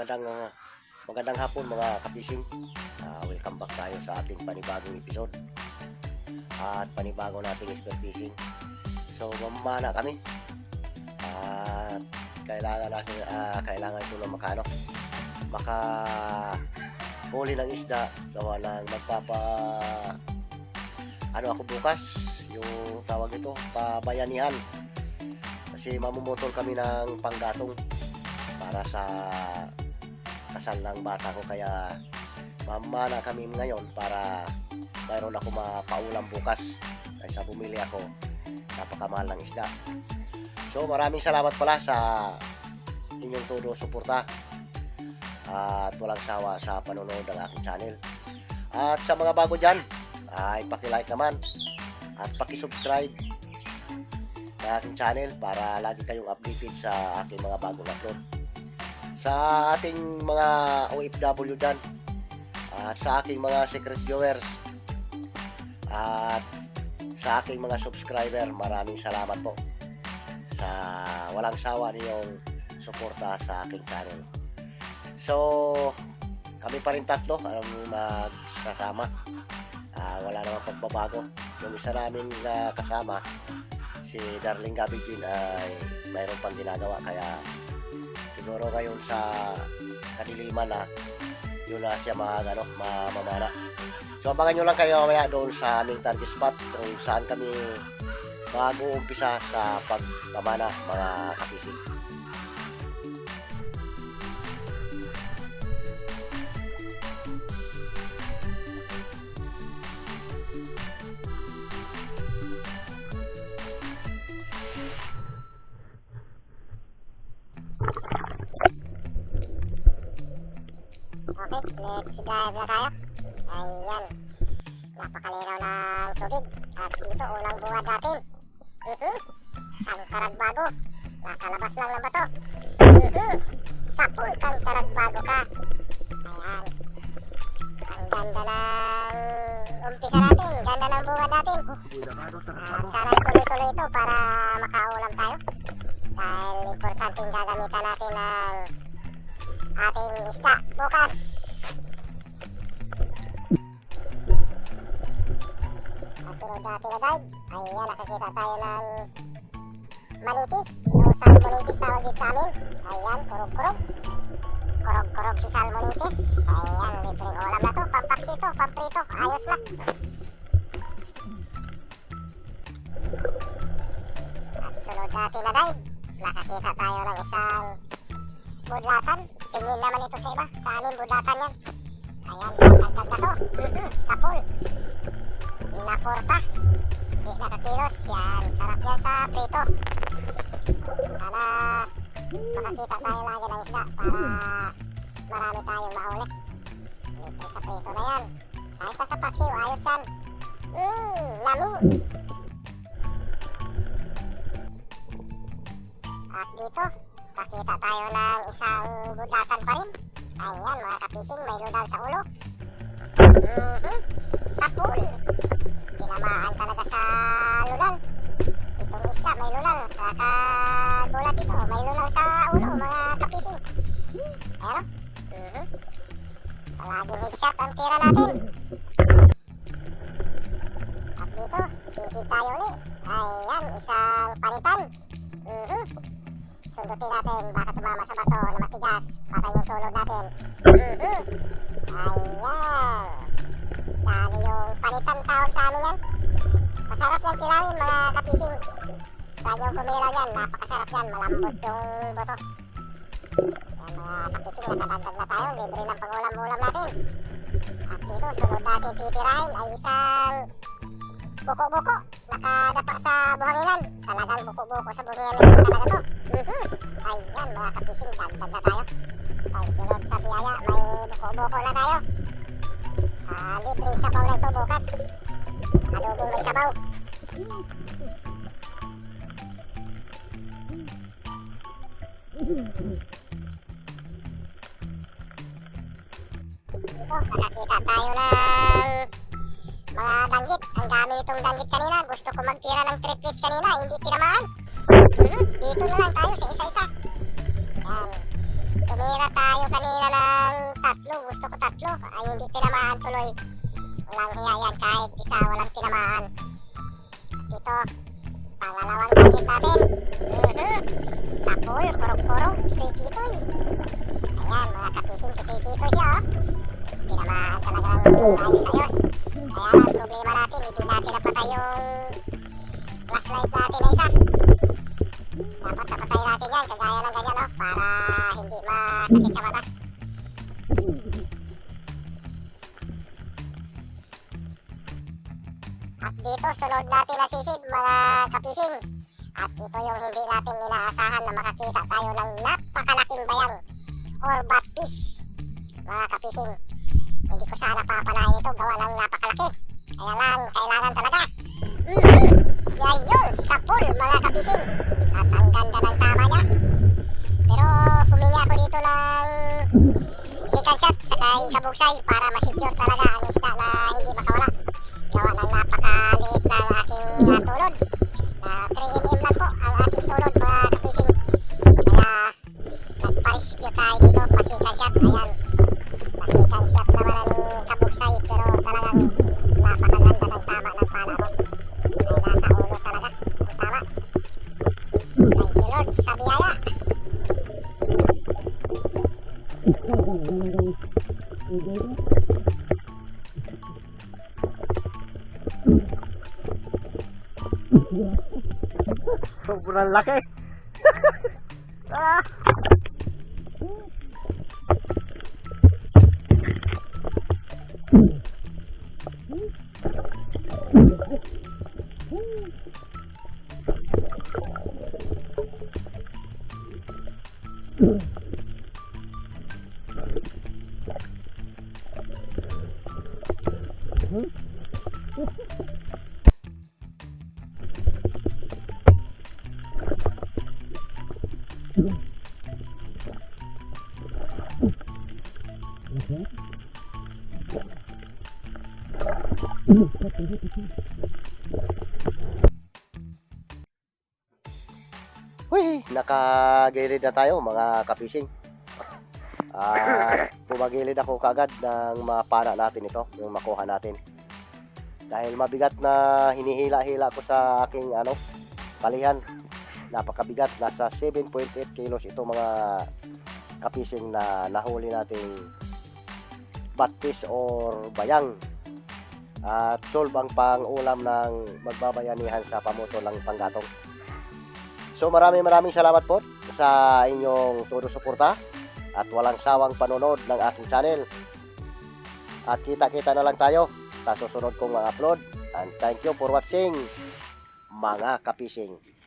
magandang uh, magandang hapon mga kapising. Ah, welcome back tayo sa ating panibagong episode. At panibago nating expert fishing. So mamana kami. At kailangan natin ah, kailangan ito na makano maka huli ng isda gawa ng magpapa ano ako bukas yung tawag nito pabayanihan kasi mamumutol kami ng panggatong para sa kasal ng bata ko kaya mamana kami ngayon para mayroon ako mapaulam bukas. Kaysa bumili ako napakamahal ng isda. So maraming salamat pala sa inyong todo suporta. At walang sawa sa panonood ng aking channel. At sa mga bago dyan ay pakilike naman at pakisubscribe sa aking channel para lagi kayong updated sa aking mga bagong upload sa ating mga OFW dyan at sa aking mga secret viewers at sa aking mga subscriber maraming salamat po sa walang sawa niyong suporta sa aking channel. So kami pa rin tatlo ang magsasama. Ah, wala namang pagbabago. Yung isa namin na kasama si Darling Gabi Jean ay mayroon pang ginagawa kaya siguro ngayon sa kadiliman na yun na siya mag, ano, mamamana. So abangan nyo lang kayo mamaya doon sa aming target spot kung saan kami mag-uumpisa sa pagpamana mga kapising let's dive na tayo. Ayan. Napakalinaw ng tubig. At dito, unang buwad natin. Mhm. Sang karagbago. Nasa labas lang ng bato. Mhm. Sapul kang karagbago ka. Ayan. Ang ganda ng umpisa natin. Ganda ng buwad natin. At sana tuloy-tuloy ito para makaulam tayo. Dahil importanteng gagamitan natin ng ating isda bukas. At sunod na tinagay, ayan nakakita tayo ng manitis. Yung salmonitis tawag dito sa amin. Ayan, kurog-kurog. Kurog-kurog si salmonitis. Ayan, libreng ulam na to. Pampaksito, pamprito. Ayos lang. At sunod na tinagay, nakakita tayo ng isang budlatan. Tingin naman ito sa iba. Sa amin, budlatan yan. Ayan, pagdagdag na to. Mhm, Sapul. Naporta. Di nakakilos. Yan, sarap yan sa prito. Sana makakita tayo lagi ng isda para marami tayong mahuli. Libre sa prito na yan. Kahit sa paksiw, ayos yan. Mmm, lami. At dito, Nakita tayo ng isang budatan pa rin. Ayan, mga kapising, may ludal sa ulo. Mhm. Sa pool. Tinamaan talaga sa lunal. Itong isda, may lunal. Kakagulat ito. May lunal sa ulo, mga kapising. Ayan, o. Mhm. Palaging headshot ang tira natin. At dito, sisid tayo ulit. Ayan, isang panitan. Mhm. Sundutin natin, baka tumama sa bato na matigas. Patay yung sulod natin. Mhm. Ayan. Dali yung panitan tawag sa amin yan. Masarap yan kilawin mga kapising. Saan yung kumilaw yan, napakasarap yan. Malambot yung boto. Yan mga kapising, nakadagdag na tayo. Libre ng pangulam-ulam natin. At dito, sunod natin titirahin ay isang buko-buko. Nakadapa sa buhanginan. Talagang buko-buko sa buhanginan talaga to. Mhm. Ayan mga kapising, dagdag na tayo. Thank you sa biyaya, may buko-buko na tayo. Ah, libreng sabaw na ito bukas. Adobong may sabaw. Dito, nakakita tayo ng mga danggit. Ang dami nitong danggit kanina. Gusto ko magtira ng triplets kanina, hindi tinamaan. Mhm, Dito na lang tayo sa isa-isa. Yan. Tumira tayo kanina ng tatlo. Gusto ko tatlo. Ay, hindi tinamaan tuloy. Walang hiya yan. Kahit isa, walang tinamaan. At ito, pangalawang target natin. Mhm. Sapol, kurog-kurog, kitoy-kitoy. Ayan, mga kapising, kitoy-kitoy siya, oh. Tinamaan talagang ayos-ayos. Kaya lang, problema natin, hindi natin napatay yung flashlight natin na isa. Dapat napatay natin yan, kagaya ng ganyan, no? Para hindi masakit sa mata. At dito, sunod natin na sisid, mga kapising. At ito yung hindi natin inaasahan na makakita tayo ng napakalaking bayang or batis. Mga kapising, hindi ko sana papanahin ito, gawa ng napakalaki. Kaya lang, kailangan talaga. Mm-hmm. Ngayon, sa pool, mga kapising. At ang ganda ng tama ikabugsay para masecure talaga ang isda na hindi makawala. Gawa ng napakaliit ng aking uh, tulod. Na 3mm lang po ang aking tulod mga kapising. Kaya nagpa-rescue tayo dito, pa-second shot. Ayan, pa-second shot naman ni kabugsay pero talagang napakaganda ng tama ng pala ko. Ay nasa ulo talaga ang tama. Thank you Lord sa biyaya. Sobrang laki. ah! Uy, nakagilid na tayo mga kapising. Ah, pumagilid ako kagad ng mga pana natin ito, yung makuha natin. Dahil mabigat na hinihila-hila ko sa aking ano, palihan. Napakabigat, nasa 7.8 kilos ito mga kapising na nahuli nating batis or bayang. At solve ang pang-ulam ng magbabayanihan sa pamuto ng panggatong. So maraming maraming salamat po sa inyong todo suporta at walang sawang panonood ng aking channel. At kita-kita na lang tayo sa susunod kong mga upload. And thank you for watching mga kapising.